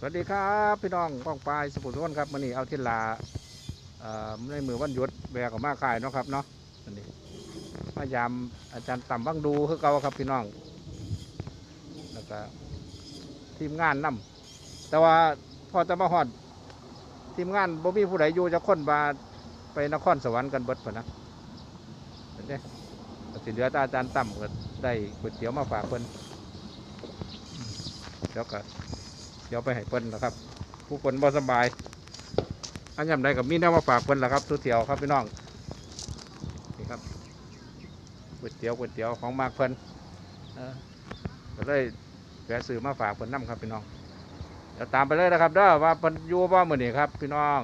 สวัสดีครับพี่น้องป้องปลายสมุทรสาครับมื่อนี้เอาที่ลาเอ่อในมือวันยุดแบกออกมาขายเนาะครับเนาะอันนี้มายามอาจารย์ต่ำบังดูคือเก่าครับพี่น้องแล้วก็ทีมงานนํแต่ว่าพอจะมาหอดทีมงานบ่มีผู้ใดอยู่จะค้นมาไปนครสวรรค์กันเบิดพอนะเนไหมก็สิเหลือตาอาจารย์ต่ำก็ได้ก๋วยเตี๋ยวมาฝากเพิ่นอืมเดี๋ยวก็ เดี๋ยวไปให้เพิ่นนะครับ ผู้คนบ่สบาย อันยำใดกับมีแนวมาฝากเพิ่นละครับทุกเที่ยวครับพี่น้องนี่ครับก๋วยเตี๋ยวก๋วยเตี๋ยวของมากเพิ่นก็เลยแวะซื้อมาฝากเพิ่นนํครับพี่น้องเดี๋ยวตามไปเลยนะครับเด้อว่าเพิ่นอยู่บ่มื้อนี้ครับ พี่น้อง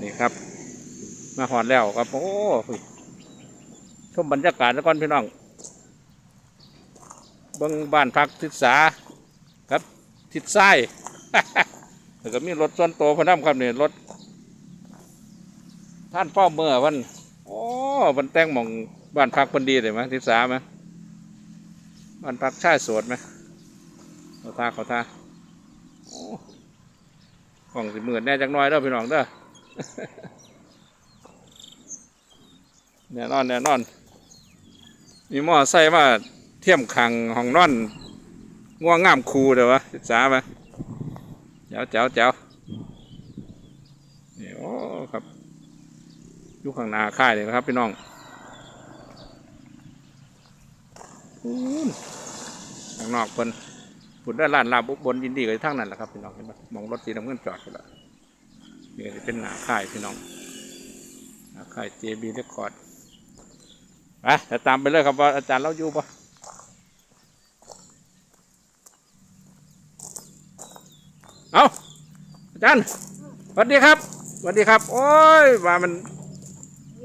นี่ครับ มาหอดแล้วครับโอ้ยชมบรรยากาศแล้วก่อนพี่น้อง เบิ้งบ้านพักทิศสาครับทิศซ้แล้วก็มีรถส่วนตัวพนัมครับเนี่ยรถ ท่านเป้าเมื่อวันโอ้มันแต่งหมองบ้านพักคนดีเลยไหมทิศสาไหมบ้านพักชายโสดไหมเขาทาเขาทาโอ้ของสิหมื่นแน่จักน้อยเด้อพี่น้องเด้อแน่นอนแน่นอนมีหม้อใส่มา เทียมขังห้องนอนง่วงงามคูเดี๋ยววะศึกษาไหมเจ้าเจ้าเจ้านี่โอ้ครับยุคข้างนาค่ายเลยนะครับพี่น้องนข้างนอกเพิ่นผุดได้ลานลาบุบบนยินดีกับทั้งนั้นแหละครับพี่น้องเห็นปะมมองรถสีน้ำเงินจอดอยู่ล้วนี่เป็นหนาค่ายพี่น้องหนาค่าย JB Record ไปจะตามไปเลยครับว่าอาจารย์เราอยู่ปะ เอาอาจารย์สวัสดีครับสวัสดีครับ โอ้ยว่ามัน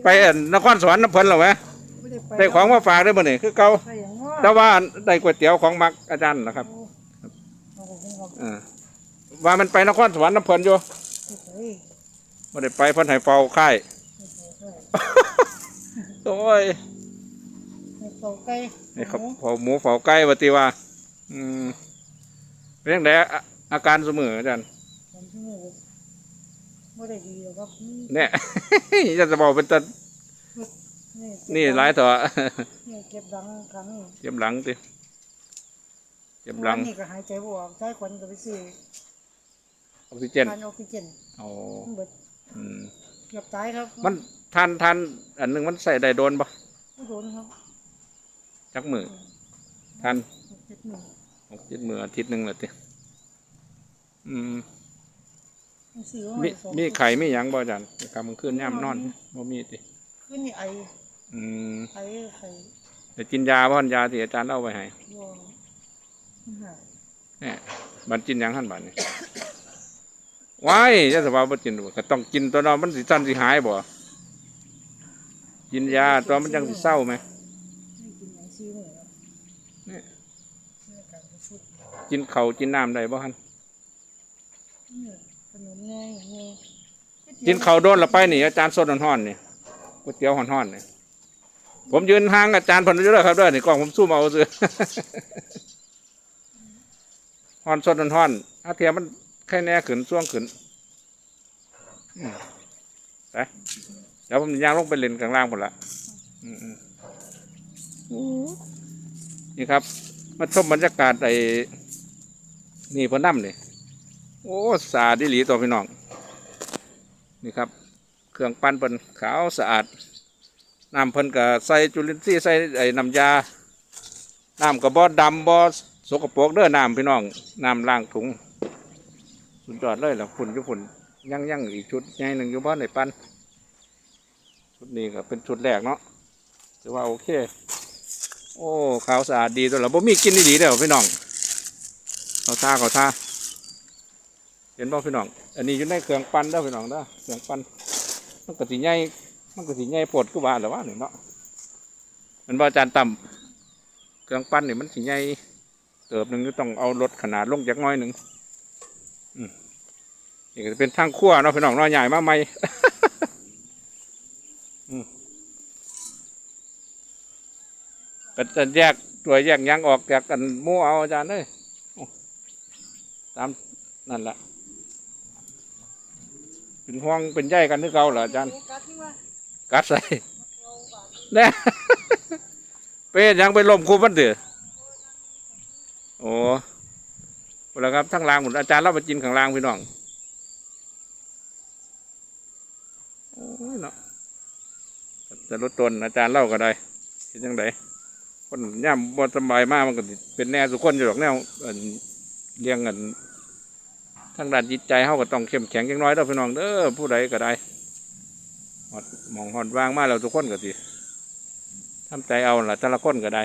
ไปอั่นนครสวรรค์น้ำเพลินเหรอวะไม่ได้ไปได้ของมาฝากได้บ่เนี่ยคือเก่าไปอย่างว่าแต่ว่าได้ก๋วยเตี๋ยวของมักอาจารย์นะครับเอาไปเป็นกับเออว่ามันไปนครสวรรค์น้ำเพลินอยู่เฮ้ยไม่ได้ไปเพิ่นให้เฝ้าค่ายโอ้ยให้เป่าไก่ให้เขาเฝ้าหมูเฝ้าไก่วติว่า อืมเป็นยังไงอะ อาการเสมออาจารย์ผมที่นี่ไม่ได้ดีหรอกครับเนี่ย จะบอกเป็นตานี่หลายต่อนี่เก็บดังครั้งเจ็บหลังติเจ็บหลังนี่ก็หายใจบ่ออกใช้ขวัญก็ไปซื้อออกซิเจนทานออกซิเจนโอ้มันเบิดอืมเกือบตายครับ มันทานทานอันหนึงมันใส่ได้โดนปะไม่โดนครับ จักมือทานเจ็บหนึ่งหกเจ็ดมืออาทิตย์หนึ่งเลยติ อืมซื้อมีสองมีไข่มีหยังบ่อาจารย์กำขึ้นย่ำนอนบ่มีติขึ้นนี่ไออืมไอไข่จะกินยาพ่อนยาที่อาจารย์เอาไว้ให้บ่หายเนี่ยบันกินหยังหันบันนี่ ว้ายจะสบายบ่กินบ่ก็ต้องกินตัวเนอนมันสิสั้นสิหายบ่กินยาตัวมันยังสิเศร้าไหม ไม่กินไหนซื้อเนี่ยครับเนี่ยนี่การไปชุดกินข้าวกินน้ำได้บ่ฮันเนี่ย ขนมแน่อย่างนี้กินข้าวโดนละไปนี่อาจารย์สดห่อนๆนี่ก๋วยเตี๋ยวห่อนๆนี่ผมยืนห่างอาจารย์เพนอยู่แล้วครับด้อนี่กล้องผมซูมาเอาซื้อห่อนสดห่อนๆอาเทียมมันแค่แน่ขึ้นช่วงขึ้นไปเดี๋ยวผมย่างลงไปเล่นกลางล่างหมดละนี่ครับ มาชมบรรยากาศไอ้นี่พอน้ำนี่ โอ้สะอาดดีหลีตัวพี่น้อง นี่ครับ เครื่องปั้นเป็นขาวสะอาดน้ำเพิ่นก็ใส่จุลินทรีย์ใส่ไอ้น้ำยา น้ำก็บ่ดำบ่สกปรกเด้อน้ำพี่น้อง น้ำล้างถุงสุดยอดเลยล่ะฝุ่นยู่ฝุ่นยั่งยั่งอีกชุดใหญ่หนึ่งอยู่บ้านในปั้นชุดนี้ก็เป็นชุดแรกเนาะถือว่าโอเค โอ้ขาวสะอาดดีตัวละบ่มีกินดีเด้อพี่น้องเขาท่าเขาท่า เห็นบ่พี่น้อง อันนี้อยู่ในเครื่องปั้นเด้อพี่น้องเด้อเครื่องปั้นมันก็สิใหญ่มันก็สิใหญ่โพดคือว่าหรือว่านี่เนาะมันบ่อาจารย์ต่ำเครื่องปั้นนี่มันสิใหญ่เติบหนึ่งก็ต้องเอารถขนาดลงจากน้อยหนึ่งอืมนี่ก็จะเป็นทางขั้วเนาะพี่น้องเนาะใหญ่มากไหมอืมก็จะแยกตัวแยกยังออกจากกันมู่เอาอาจารย์เลยตามนั่นแหละ เป็นห่วงเป็นใยกันนึกเก่าเหรออาจารย์ กัดนี่ว่ากัดใส่แน่ไปเฮ็ดหยังไปล้มคุมมันเดือโอ้แล้วครับทั้งรางหมดอาจารย์เราไปกินข้างล่างพี่น้องโอ้ยเนาะจะลดตนอาจารย์เล่าก็ได้คิดยังไงคนย่ำบ่สบายมากมันก็สิเป็นแน่สุกคนอยู่หรอกแนวอันเลี้ยงกัน ทางด้านจิตใจเขาก็ต้องเข้มแข็งจังน้อยเด้อพี่น้องเด้อผู้ใดก็ได้หอดมองหอดวางมาแล้วทุกคนก็สิทำใจเอาละแต่ละคนก็ได้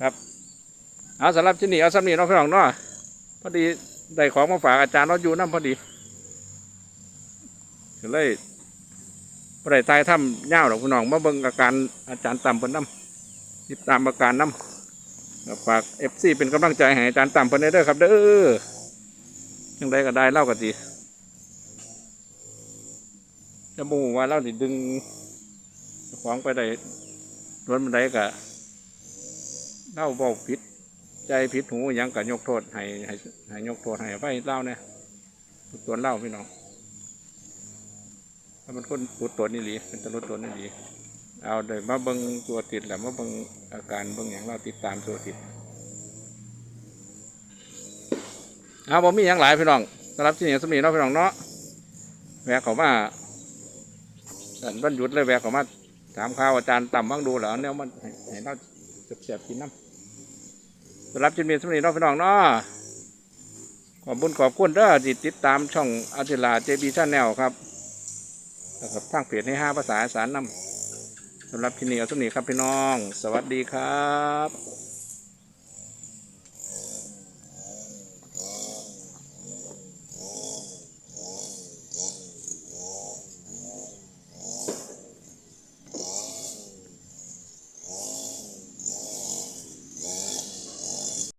ครับเอาสำหรับที่นี่เอาสำนีน้องพี่น้องเนาะพอดีได้ของมาฝากอาจารย์เราอยู่น้ำพอดีก็เลยบ่ไดตายถ้ำเง่าวหรอกพี่น้องมาเบิ่งอาการอาจารย์ต่ำเพิ่นน้ำติดตามอาการน้ำ ฝากเอฟซีเป็นกำลังใจให้อาจารย์ต่ำเพิ่นเด้อครับ เด้อยังไดก็ได้เล่าก็ดีจะบูว่าเล่าสิดึงเจ้าของไปได้รวนบันไดก็เล่าเบาผิด ใจผิดหูยังก็ยกโทษให้ให้ให้ยกโทษให้ไปเล่าเนี่ยตัวเล่าพี่น้องถ้ามันคนปุดตัวนี่หลีเป็นตำรวตัวนี่หลี เอาเดี๋ยวมาเบิ่งตัวติดแหละมาเบิ่งอาการเบิ่งอย่างเราติดตามตัวติดเอาผมมีอย่างหลายพี่น้องสำหรับที่นี่สมีเนาะพี่น้องเนาะแวะเขามาสันวันหยุดเลยแวะเขามาถามข่าวอาจารย์ต่ำบ้างดูเหรอเนี่ยมันให้ให้เราเสียบกินน้ำสำหรับที่นี่สมีเนาะพี่น้องเนาะขอบคุญขอบคุณเด้อที่ติดตามช่องอาทิลาเจบีชาแนลครับแล้วก็ทางเพจให้ห้าภาษาสารนำ สำหรับที่นี่เอาสำนีครับพี่น้อง สวัสดีครับ